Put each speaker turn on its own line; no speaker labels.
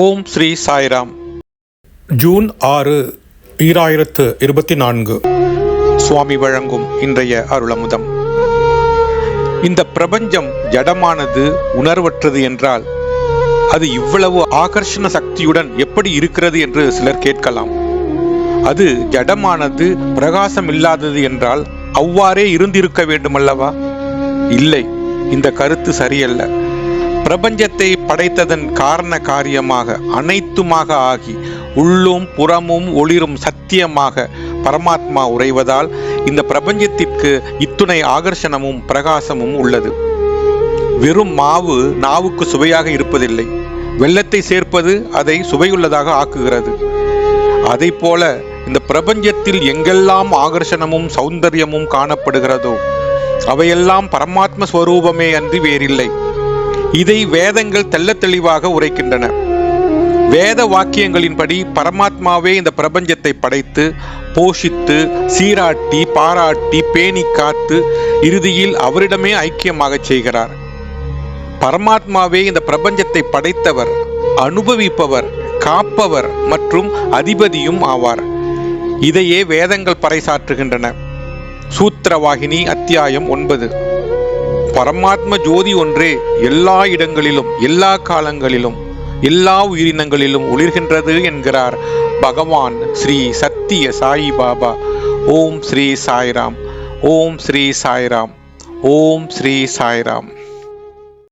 ஓம் Sri Sairam.
June ஆறு ஈராயிரத்து இருபத்தி நான்கு.
சுவாமி வழங்கும் இன்றைய அருளமுதம். இந்த பிரபஞ்சம் ஜடமானது உணர்வற்றது என்றால் அது இவ்வளவு ஆகர்ஷண சக்தியுடன் எப்படி இருக்கிறது என்று சிலர் கேட்கலாம். அது ஜடமானது பிரகாசம் இல்லாதது என்றால் அவ்வாறே இருந்திருக்க வேண்டுமல்லவா? இல்லை இந்த கருத்து சரியல்ல. பிரபஞ்சத்தை படைத்ததன் காரண காரியமாக அனைத்துமாக ஆகி உள்ளும் புறமும் ஒளிரும் சத்தியமாக பரமாத்மா உறைவதால் இந்த பிரபஞ்சத்திற்கு இத்துணை ஆகர்ஷணமும் பிரகாசமும் உள்ளது. வெறும் மாவு நாவுக்கு சுவையாக இருப்பதில்லை. வெள்ளத்தை சேர்ப்பது அதை சுவையுள்ளதாக ஆக்குகிறது. அதை போல இந்த பிரபஞ்சத்தில் எங்கெல்லாம் ஆகர்ஷணமும் சௌந்தரியமும் காணப்படுகிறதோ அவையெல்லாம் பரமாத்ம ஸ்வரூபமே அன்றி வேறில்லை. இதை வேதங்கள் தெள்ள தெளிவாக உரைக்கின்றன. வேத வாக்கியங்களின்படி பரமாத்மாவே இந்த பிரபஞ்சத்தை படைத்து போஷித்து சீராட்டி பாராட்டி பேணி காத்து இறுதியில் அவரிடமே ஐக்கியமாகச் செய்கிறார். பரமாத்மாவே இந்த பிரபஞ்சத்தை படைத்தவர் அனுபவிப்பவர் காப்பவர் மற்றும் அதிபதியும் ஆவார். இதையே வேதங்கள் பறைசாற்றுகின்றன. சூத்திரவாகினி அத்தியாயம் ஒன்பது. பரமாத்ம ஜோதி ஒன்றே எல்லா இடங்களிலும் எல்லா காலங்களிலும் எல்லா உயிரினங்களிலும் ஒளிர்கின்றது என்கிறார் பகவான் ஸ்ரீ சத்திய சாயி பாபா. ஓம் ஸ்ரீ சாய்ராம் ஓம் ஸ்ரீ சாய்ராம் ஓம் ஸ்ரீ சாய்ராம்.